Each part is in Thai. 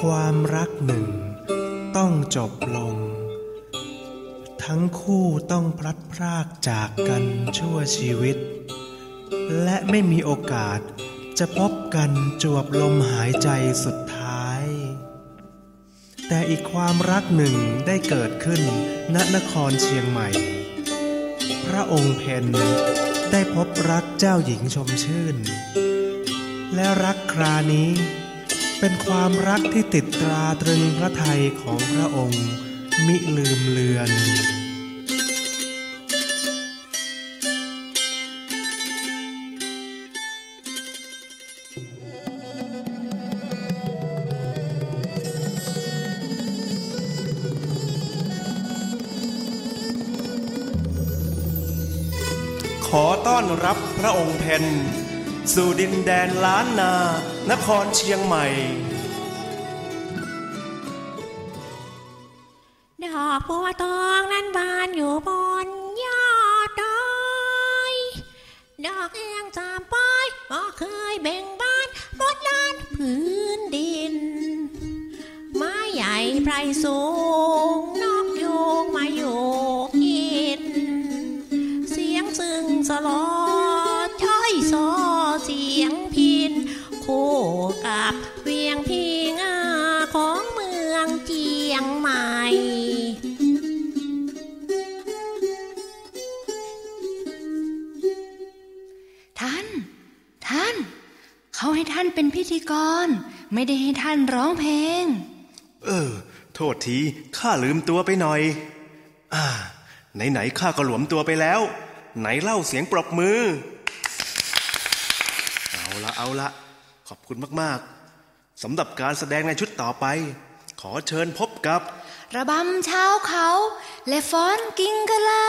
ความรักหนึ่งต้องจบลง ทั้งคู่ต้องพลัดพรากจากกันชั่วชีวิต และไม่มีโอกาสจะพบกันจวบลมหายใจสุดท้าย แต่อีกความรักหนึ่งได้เกิดขึ้นณนครเชียงใหม่ พระองค์เพนได้พบรักเจ้าหญิงชมชื่น และรักครานี้ เป็นความรักที่ติดตราตรึงพระไทยของพระองค์ มิลืมเลือนขอต้อนรับพระองค์เพน สู่ดินแดนล้านนา นครเชียงใหม่ ดอกบัวตองนั้นบานอยู่บนยอดดอยดอกเอียงจามป้อยก็เคยเบ่งบานบนลานพื้นดิน ไม้ใหญ่ไพรสูง ท่านเป็นพิธีกร ไม่ได้ให้ท่านร้องเพลง เออ โทษทีข้าลืมตัวไปหน่อย อ่า ไหนๆข้าก็หลวมตัวไปแล้ว ไหนเล่าเสียงปรบมือ เอาละเอาละขอบคุณมากๆสำหรับการแสดงในชุดต่อไป ขอเชิญพบกับ ระบำชาวเขา และฟ้อนกิงกะลา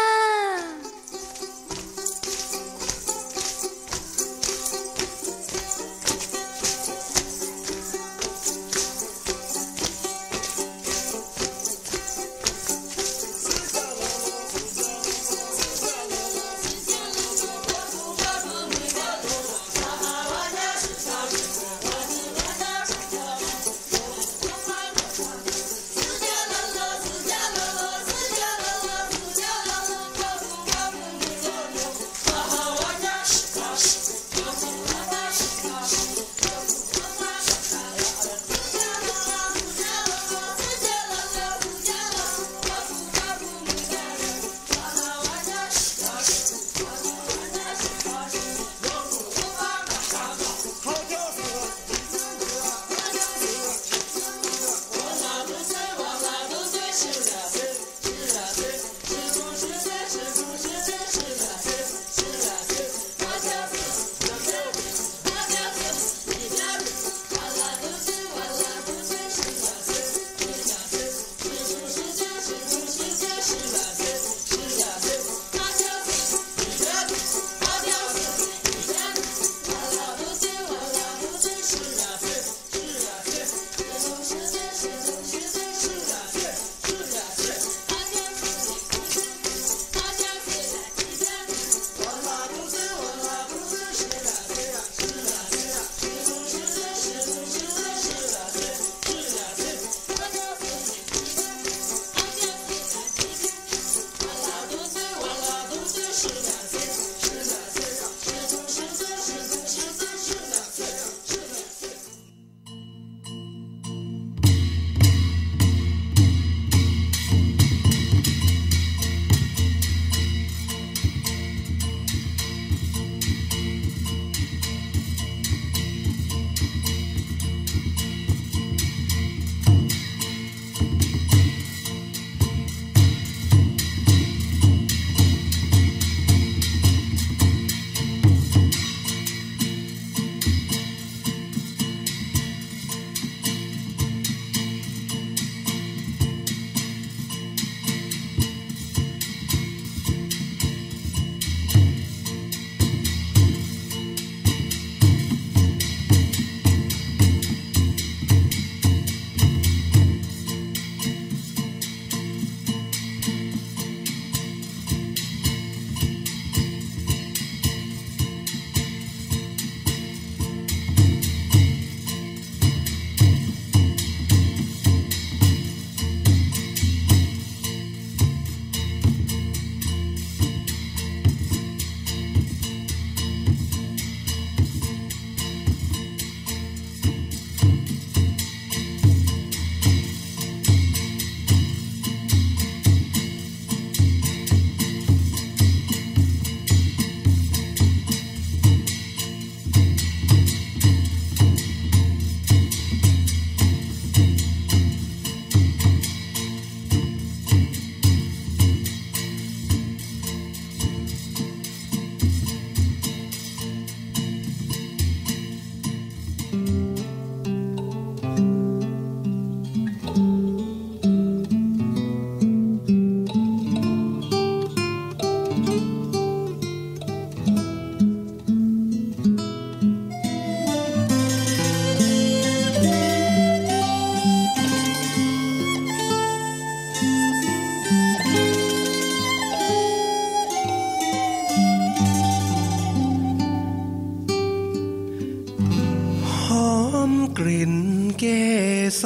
ส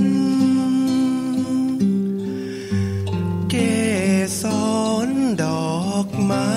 รเกสรดอกไม้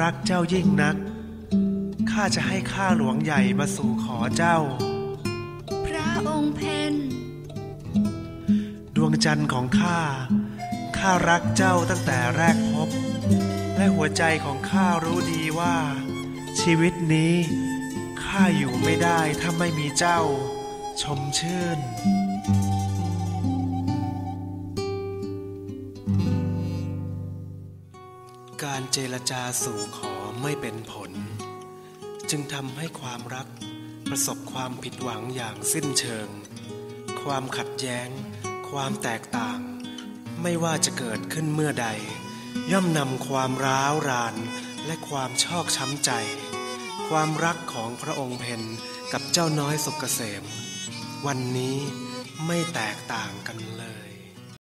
รักเจ้ายิ่งนัก ข้าจะให้ข้าหลวงใหญ่มาสู่ขอเจ้า พระองค์เพนดวงจันทร์ของข้า ข้ารักเจ้าตั้งแต่แรกพบ และหัวใจของข้ารู้ดีว่า ชีวิตนี้ข้าอยู่ไม่ได้ถ้าไม่มีเจ้า ชมชื่น การเจรจาสู่ขอไม่เป็นผล จึงทำให้ความรักประสบความผิดหวังอย่างสิ้นเชิง ความขัดแย้ง ความแตกต่าง ไม่ว่าจะเกิดขึ้นเมื่อใด ย่อมนำความร้าวรานและความชอกช้ำใจ ความรักของพระองค์เพนกับเจ้าน้อยสุกเกษม วันนี้ไม่แตกต่างกันเลย